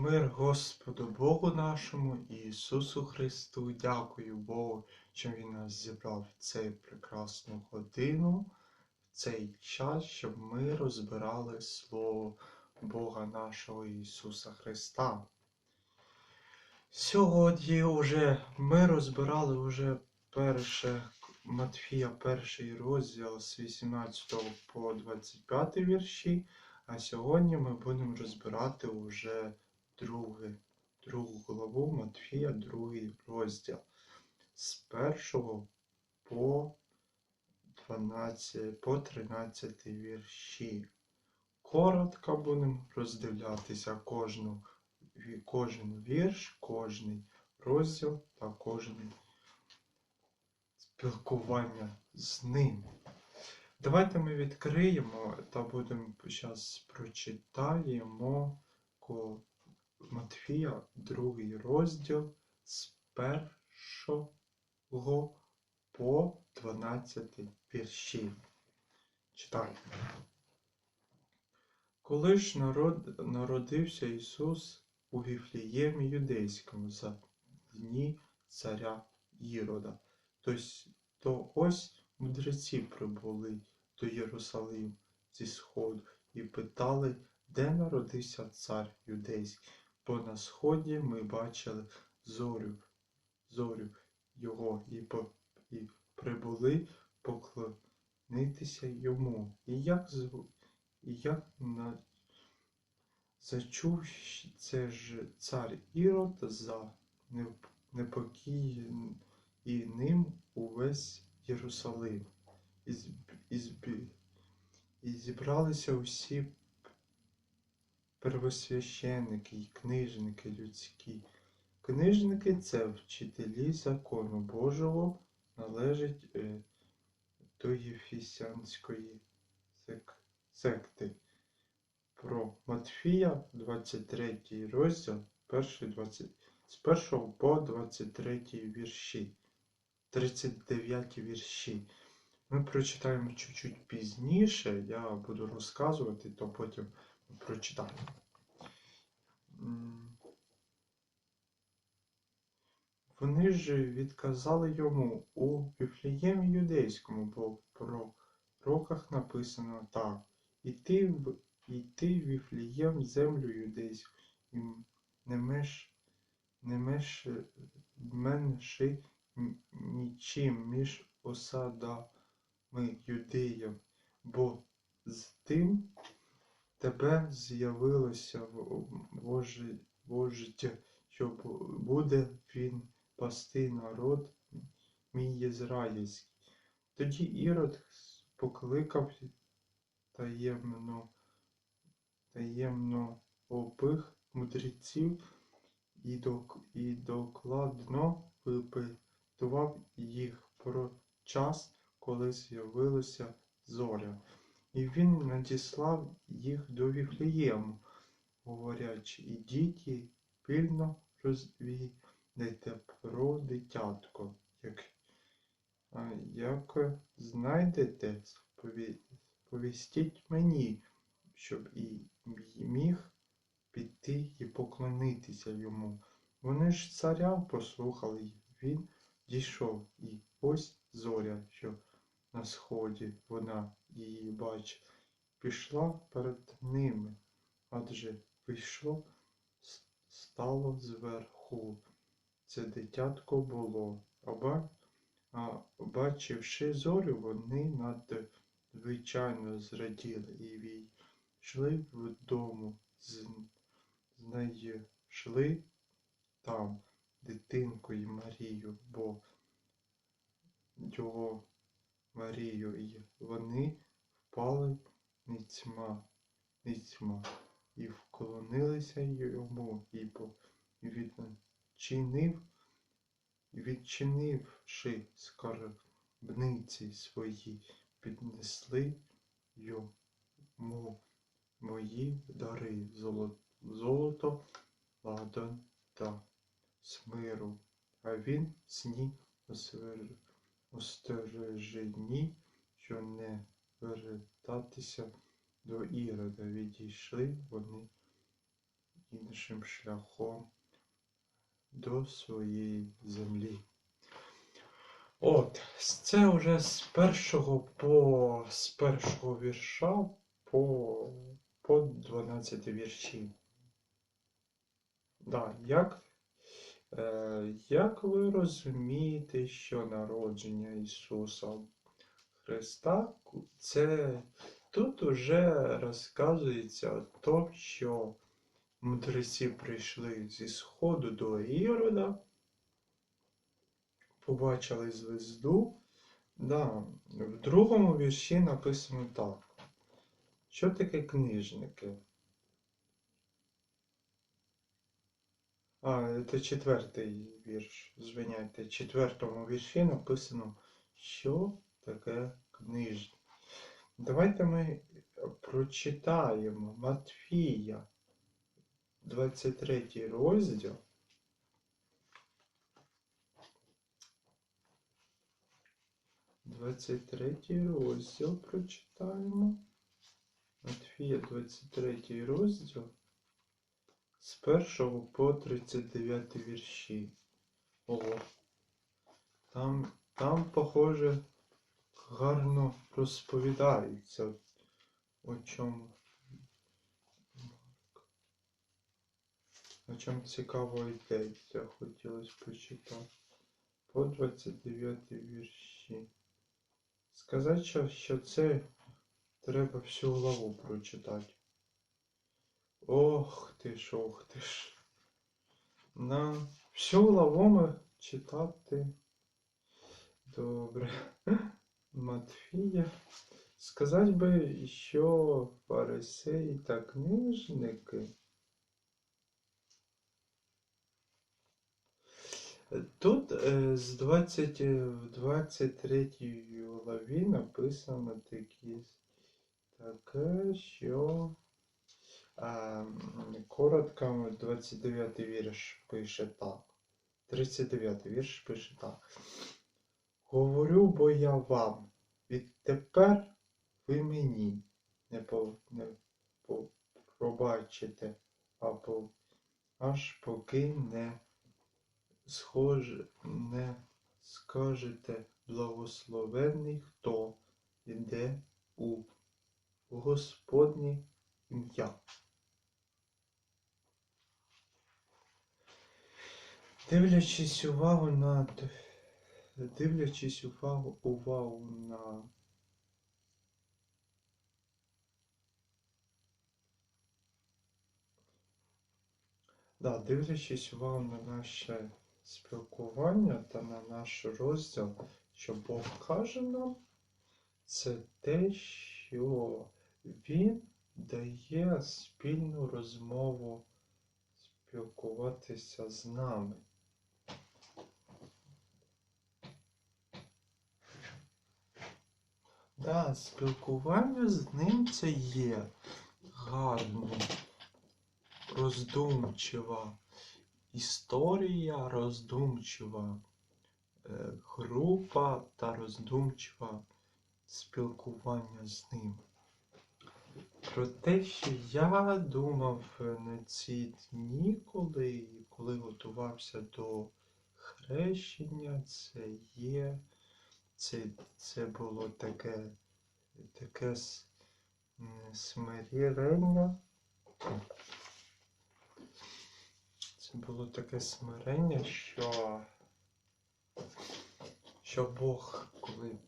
Мир Господу Богу нашому Ісусу Христу, дякую Богу, що Він нас зібрав в цей прекрасну годину, в цей час, щоб ми розбирали Слово Бога нашого Ісуса Христа. Сьогодні вже ми розбирали вже перше Матфія, перший розділ з 18 по 25 вірші, а сьогодні ми будемо розбирати вже 2, другу главу Матфія, другий розділ з 1 по 12, по 13 вірші. Коротко будемо роздивлятися кожну, кожен вірш, кожний розділ та кожне спілкування з ним. Давайте ми відкриємо та будемо зараз прочитаємо. Матфія, другий розділ з першого по 12 вірші. Читаємо. Коли ж народ, народився Ісус у Віфліємі юдейському за дні царя Ірода, то, ось мудреці прибули до Єрусалиму зі сходу і питали, де народився цар юдейський, бо на сході ми бачили зорю, зорю його і, по, і прибули поклонитися йому. І як, і як на, зачув це ж цар Ірод за непокій і ним увесь Єрусалим. І, і, і зібралися усі первосвященники і книжники людські. Книжники це вчителі закону Божого, належать е, до Єфісянської секти. Про Матфія, 23 розділ, перший 20, з 1 по 23 вірші, 39 вірші. Ми прочитаємо чуть-чуть пізніше, я буду розказувати, то потім прочитаємо. Вони ж відказали йому у Віфліємі юдейському, бо в пророках написано так. І в- і ти Віфлієм землю юдейську, і не меш, не меш, менши нічим між осадами юдеїв, бо з тим тебе з'явилося в- вожи- що буде він пасти народ мій ізраїльський. Тоді Ірод покликав таємно, таємно обих мудреців і, док, і докладно випитував їх про час, коли з'явилася зоря. І він надіслав їх до Віфлеєму, говорячи, ідіть і пильно розвідайте про дитятко. Як, як знайдете, спові- повістіть мені, щоб і міг піти і поклонитися йому. Вони ж царя послухали, він дійшов, і ось зоря, що на сході вона її бачить, пішла перед ними, адже вийшло, стало зверху. Це дитятко було. А, ба- а бачивши зорю, вони надзвичайно зраділи і війшли вдому, знайшли там дитинку і Марію, бо його Марію, і вони впали ницьма, ницьма і вклонилися йому, і відчинив, відчинивши скарбниці свої, піднесли йому мої дари, золото, ладан та смиру, а він сні освер- остережені, що не вертатися до Ірода. Відійшли вони іншим шляхом до своєї землі. От, це вже з першого по з першого вірша по, по 12 вірші. Да, як, як ви розумієте, що народження Ісуса Христа це тут уже розказується то, що мудреці прийшли зі сходу до Ірода, побачили звезду. Да, в другому вірші написано так. Що таке книжники? А, це четвертий вірш. Звиняйте, четвертому вірші написано, що таке книжник. Давайте ми прочитаємо Матфія, 23 розділ. Двадцять третій розділ прочитаємо. Матфія 23 розділ з 1 по 39 вірші. Ого. Там, там, похоже, гарно розповідається, о чому. О чому цікаво йдеться, хотілося почитати. По 29 вірші. Сказати, що це треба всю главу прочитати. Ох ти ж, ох ти ж. На всю главу ми читати. Добре. Матфія. Сказати би, що фарисеї та книжники. Тут е, з 20, е, в 23 главі написано такі, таке, що коротко 29 вірш пише так. 39 вірш пише так. Говорю, бо я вам, відтепер ви мені не, по, не по, пробачите, а по, аж поки не схоже, не скажете благословенний, хто йде у Господнє ім'я. Дивлячись увагу на дивлячись увагу, увагу на Да, дивлячись увагу на наше спілкування та на наш розділ, що Бог каже нам, це те, що Він дає спільну розмову спілкуватися з нами. Да, спілкування з ним це є гарно, роздумчива історія, роздумчива е, група та роздумчива спілкування з ним. Про те, що я думав е, на ці дні, коли, коли готувався до хрещення, це є, це, це було таке, таке смирення. Це було таке смирення, що, що Бог, коли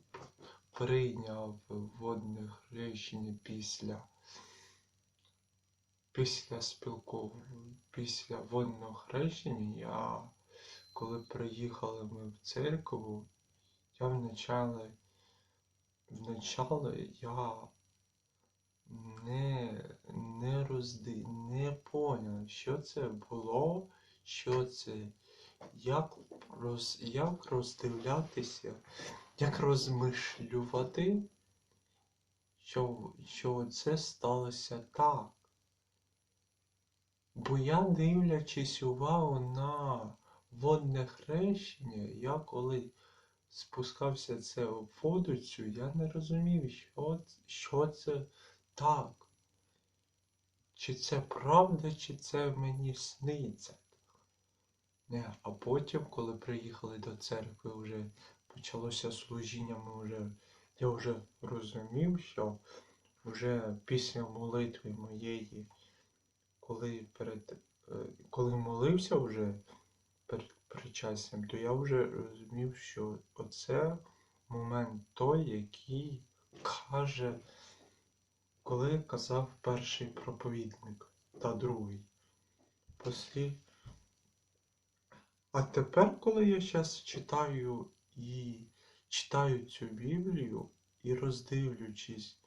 прийняв водне хрещення після, після спілкування, після водного хрещення, я, коли приїхали ми в церкву, я вначале, вначале я не, не розди, не поняв, що це було, що це, як, роз, як роздивлятися, як розмишлювати, що, що це сталося так. Бо я, дивлячись увагу на водне хрещення, я коли спускався це в воду я не розумів, що, що це так. чи це правда, чи це мені сниться. Не, а потім, коли приїхали до церкви, вже почалося служіння, ми вже, я вже розумів, що вже після молитви моєї, коли перед, е, коли молився вже перед причастям, то я вже розумів, що оце момент той, який каже, коли казав перший проповідник та другий. Послі... А тепер, коли я зараз читаю і читаю цю Біблію і роздивлюючись,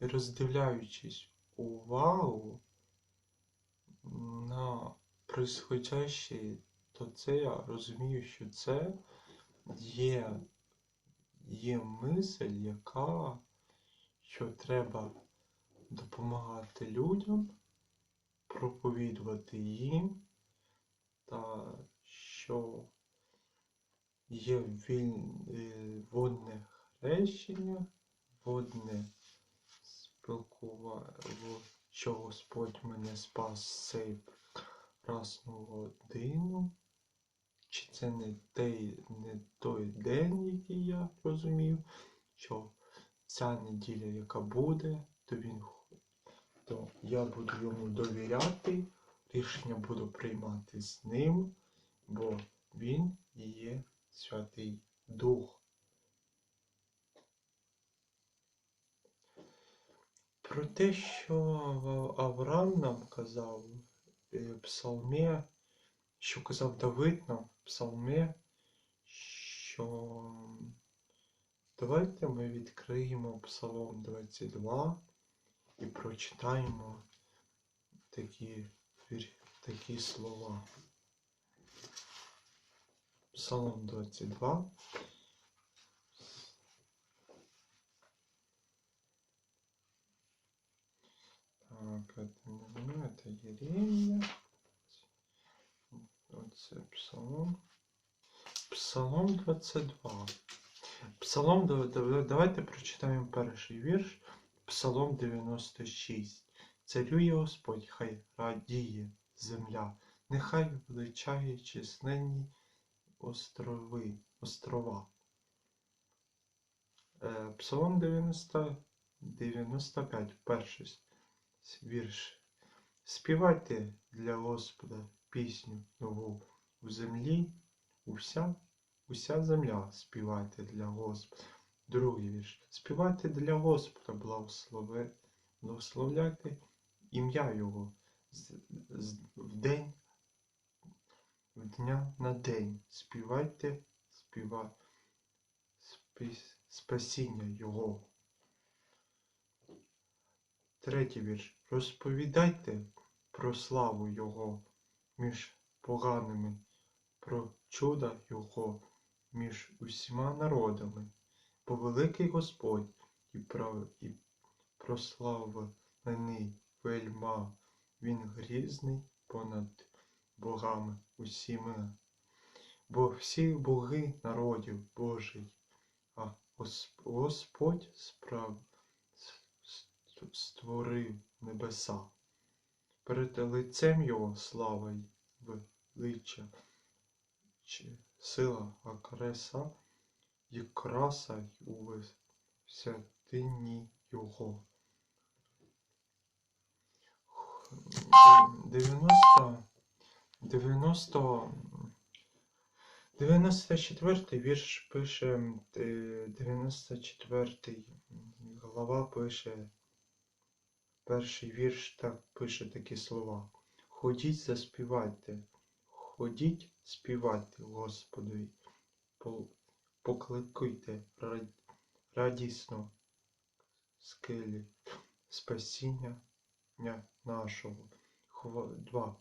і роздивляючись увагу на происходяще, то це я розумію, що це є, є мисль, яка що треба допомагати людям, проповідувати їм, та що є водне хрещення, водне спілкування, що Господь мене спас цей красну годину. Чи це не той, не той день, який я розумів, що ця неділя, яка буде, то він то я буду йому довіряти, рішення буду приймати з ним, бо він є Святий Дух. Про те, що Авраам нам казав е, в псалмі, що казав Давид нам в псалмі, що давайте ми відкриємо Псалом 22 і прочитаємо такі, такі слова. Псалом 22. Так, это не ну, это Єремія. Оце Псалом. Псалом 22. Псалом, дав- дав- давайте прочитаємо перший вірш. Псалом 96. Царює Господь, хай радіє земля, нехай величає численні острови, острова. Е, Псалом 90, 95, перший вірш. Співайте для Господа пісню нову у землі, уся, уся земля співайте для Господа. Другий вірш. Співайте для Господа, благослови, благословляйте ім'я Його з, з, в день, в дня на день. Співайте, співа, спі, спасіння Його. Третій вірш. Розповідайте про славу Його між поганими, про чуда Його між усіма народами. Бо великий Господь і, прав... і прославлений вельма, Він грізний понад богами усіми. Бо всі боги народів Божий, а Гос- Господь справ... створив небеса. Перед лицем Його слава й велича, чи сила окреса і краса й у святині Його. 90, 90, 94 вірш пише, е, 94 глава пише, перший вірш так пише такі слова. Ходіть, заспівайте, ходіть, співайте Господові, покликуйте радісно скелі спасіння нашого. Два.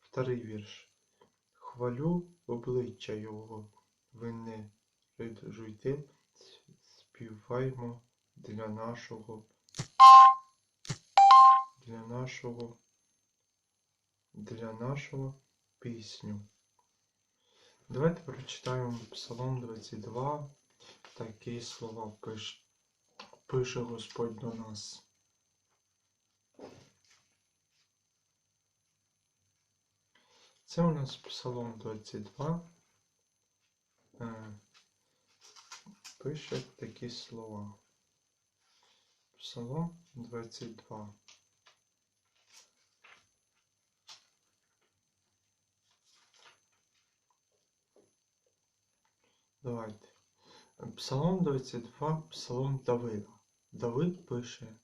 Вторий вірш. Хвалю обличчя Його, ви не рижуйте, співаймо для нашого, для нашого, для нашого пісню. Давайте прочитаємо Псалом 22. Такі слова пише, пише Господь до нас. Це у нас Псалом 22. Е, Пише такі слова. Псалом 22. Давайте. Псалом 22, Псалом Давида. Давид пише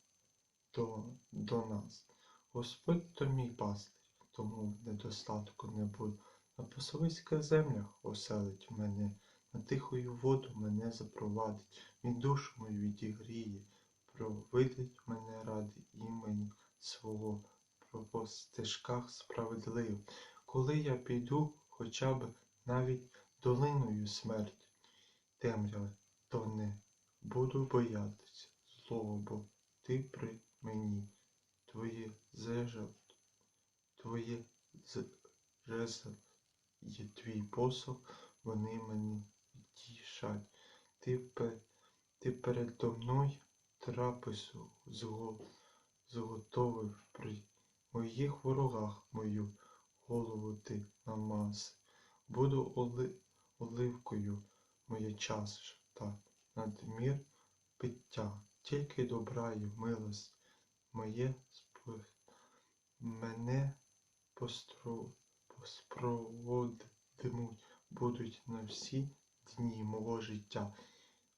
до, до нас. Господь то мій пастир, тому недостатку не буде. На пасовиських землях оселить мене, на тихою воду мене запровадить, він душу мою відігріє, провидить мене ради імені свого, по стежках справедливих. Коли я піду хоча б навіть долиною смерті темряви, то не буду боятися злого, бо ти при мені, твоє зежел, твоє з- жезл є твій посох, вони мені втішать. Ти, пе- ти передо мною трапезу зготовив при моїх ворогах мою голову ти намаси. Буду оли, оливкою моя чаша та надмір пиття, тільки добра і милость моє спо- мене постро, поспроводитимуть будуть на всі дні мого життя,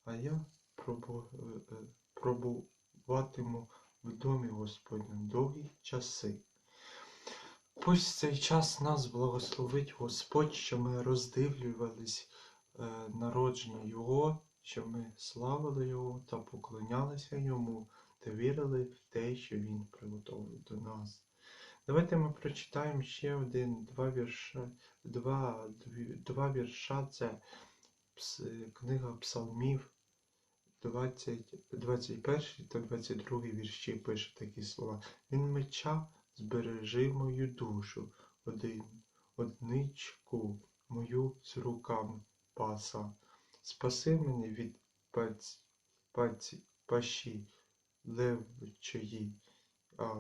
а я е, пробуватиму в домі Господньому довгі часи. Пусть цей час нас благословить Господь, що ми роздивлювались народження Його, що ми славили Його та поклонялися Йому та вірили в те, що Він приготовив до нас. Давайте ми прочитаємо ще один, два вірша, два, два вірша. Це книга Псалмів, 20, 21 та 22 вірші пише такі слова. Він меча збережи мою душу, один, одничку мою з руками паса. Спаси мене від паць, паць, паші левчої, а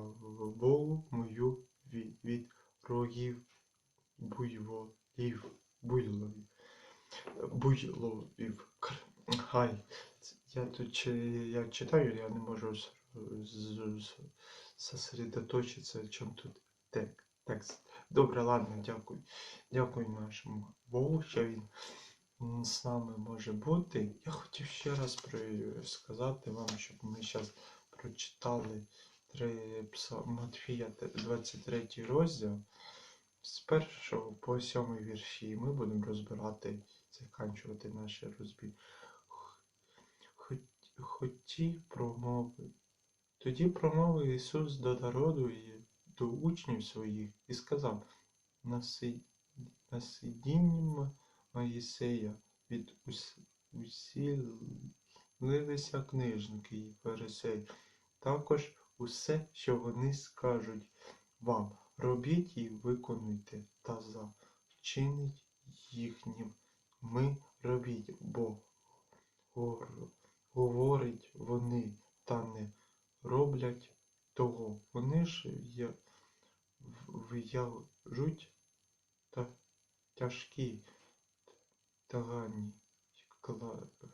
волу мою від, від рогів буйволів, буйловів, буйловів. Хай, я тут чи- я читаю, я не можу сосредоточитися, чим тут текст. Добре, ладно, дякую. Дякую нашому Богу, що він з нами може бути. Я хотів ще раз сказати вам, щоб ми зараз прочитали три пса- Матфія 23 розділ з першого по сьомий вірші. Ми будемо розбирати, заканчувати наш розбір. Хот- Хоті промови. Тоді промовив Ісус до народу і до учнів своїх і сказав: «Наси- насидінням Моїсея від ус- усілилися книжники і фарисеї. Також усе, що вони скажуть вам, робіть і виконуйте, та за вчинить їхнім ми робіть, бо говорить вони, та не роблять того. Вони ж в'яжуть та тяжкі тагані,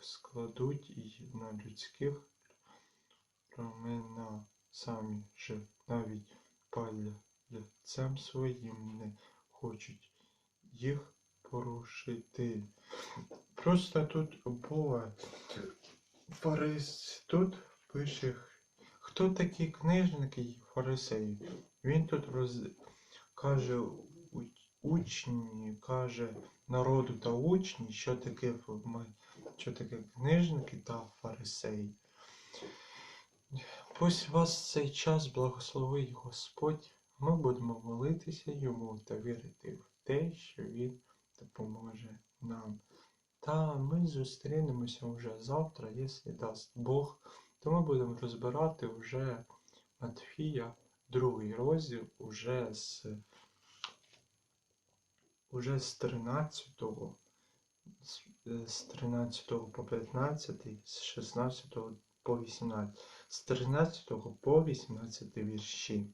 складуть і на людських рамена самі ж навіть пальцем своїм не хочуть їх порушити. Просто тут було Фарис тут пише, хто такі книжники і фарисеї. Він тут роз... каже учні, каже народу та учні, що таке, що таке книжники та фарисеї. Пусть вас цей час благословить Господь. Ми будемо молитися йому та вірити в те, що Він допоможе нам. Та ми зустрінемося вже завтра, якщо дасть Бог, то ми будемо розбирати вже Матфія, другий розділ, уже з, уже з 13, з, е, з 13 по 15, з 16 по 18, з 13 по 18 вірші.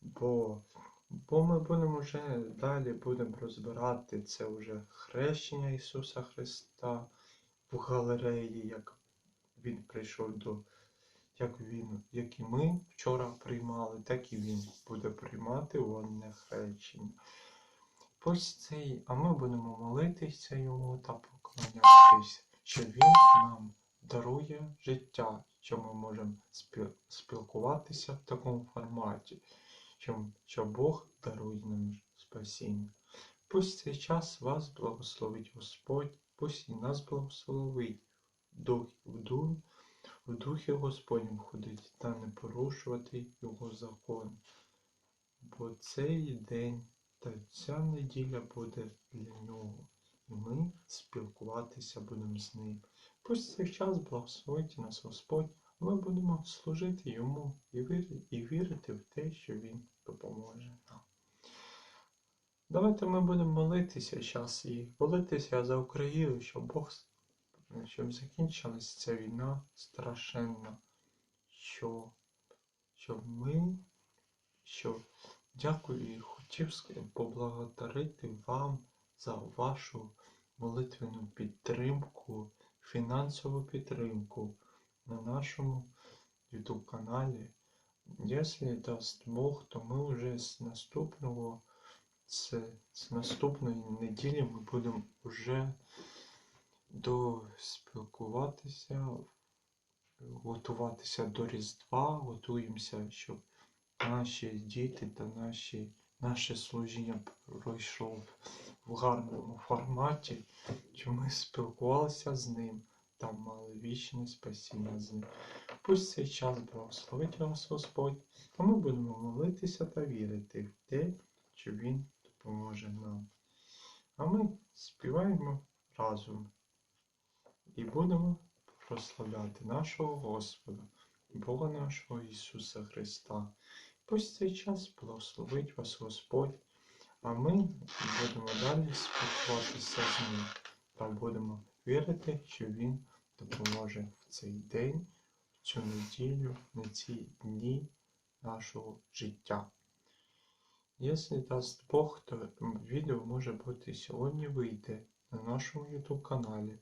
Бо Бо ми будемо вже далі будемо розбирати це вже хрещення Ісуса Христа в галереї, як Він прийшов до, як він, як і ми вчора приймали, так і Він буде приймати водне хрещення. Цей, а ми будемо молитися йому та поклонятися, що Він нам дарує життя, що ми можемо спілкуватися в такому форматі, що Бог дарує нам спасіння. Пусть цей час вас благословить Господь, пусть і нас благословить дух, в, дух, в Духі Господнім ходить та не порушувати Його закон. Бо цей день та ця неділя буде для нього, і ми спілкуватися будемо з ним. Пусть цей час благословить нас Господь, ми будемо служити йому і вірити, і вірити в те, що Він допоможе нам. Давайте ми будемо молитися зараз і молитися за Україну, щоб Бог щоб закінчилась ця війна страшенна, що, щоб ми, що дякую хотів поблагодарити вам за вашу молитвену підтримку, фінансову підтримку на нашому YouTube каналі. Якщо дасть Бог, то ми вже з наступного, з, з наступної неділі ми будемо вже до спілкуватися, готуватися до Різдва, готуємося, щоб наші діти та наші, наше служіння пройшло в гарному форматі, щоб ми спілкувалися з ним та мали вічне спасіння з ним. Пусть цей час благословить вас Господь, а ми будемо молитися та вірити в те, що Він допоможе нам. А ми співаємо разом і будемо прославляти нашого Господа, Бога нашого Ісуса Христа. Пусть цей час благословить вас Господь, а ми будемо далі спілкуватися з Ним та будемо вірити, що Він допоможе в цей день, в цю неділю, на ці дні нашого життя. Якщо дасть Бог, то відео може бути сьогодні вийде на нашому YouTube каналі.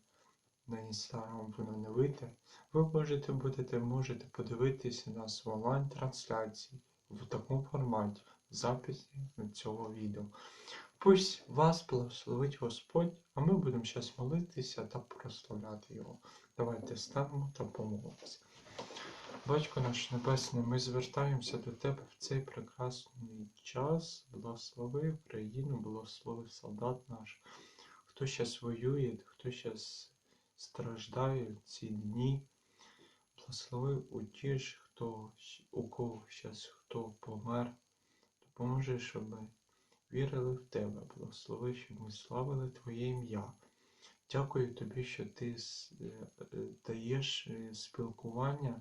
На Instagram воно не вийде. Ви можете будете, можете подивитися нас в онлайн-трансляції в такому форматі записі цього відео. Пусть вас благословить Господь, а ми будемо зараз молитися та прославляти Його. Давайте станемо та помолимося. Батько наш Небесний, ми звертаємося до Тебе в цей прекрасний час. Благослови Україну, благослови солдат наш, хто зараз воює, хто зараз страждає в ці дні. Благослови утіш, хто, у кого зараз хто помер. Допоможи, щоб вірили в Тебе. Благослови, щоб ми славили Твоє ім'я. Дякую Тобі, що Ти е, е, даєш е, спілкування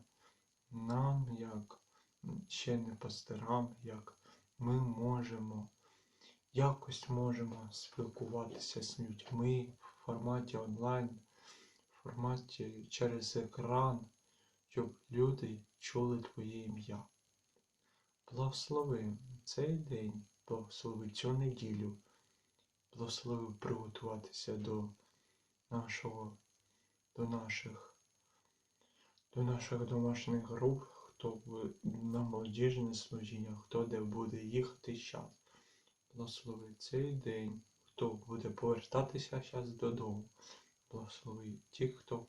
нам, як ще не пастирам, як ми можемо, якось можемо спілкуватися з людьми в форматі онлайн, в форматі через екран, щоб люди чули Твоє ім'я. Благослови цей день, благослови цю неділю, благослови приготуватися до нашого, до наших, до наших домашніх груп, хто на молодіжне служіння, хто де буде їхати час. Благослови цей день, хто буде повертатися зараз додому. Благослови тих, хто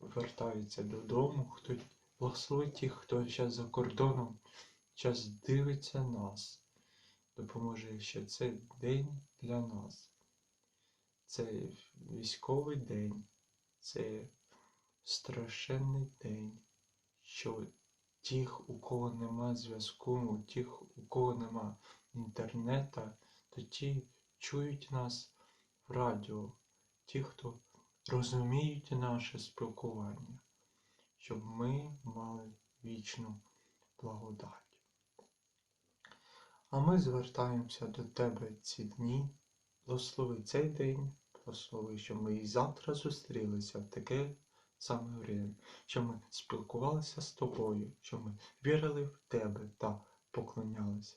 вертається додому, хто благослови тих, хто зараз за кордоном, час дивиться нас. Допоможе ще цей день для нас. Це військовий день, це страшенний день, що тих, у кого нема зв'язку, у тих, у кого нема інтернету, то ті чують нас в радіо, ті, хто розуміють наше спілкування, щоб ми мали вічну благодать. А ми звертаємося до Тебе ці дні, благослови цей день, благослови, щоб ми і завтра зустрілися в таке саме время, щоб ми спілкувалися з Тобою, щоб ми вірили в Тебе та поклонялися.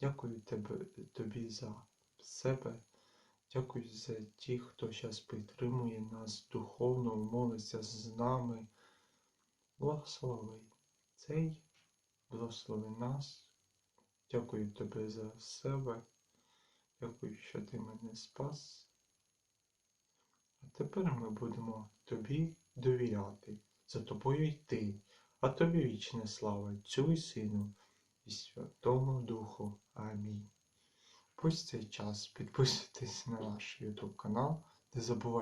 Дякую тебе, тобі за себе. Дякую за тих, хто зараз підтримує нас духовно, молиться з нами. Благослови цей, благослови нас. Дякую тобі за себе. Дякую, що ти мене спас. А тепер ми будемо тобі довіряти, за тобою йти, а тобі вічна слава, Отцю і Сину і Святому Духу. Амінь. Пусть цей час підписуйтесь на наш YouTube канал, не забувайте.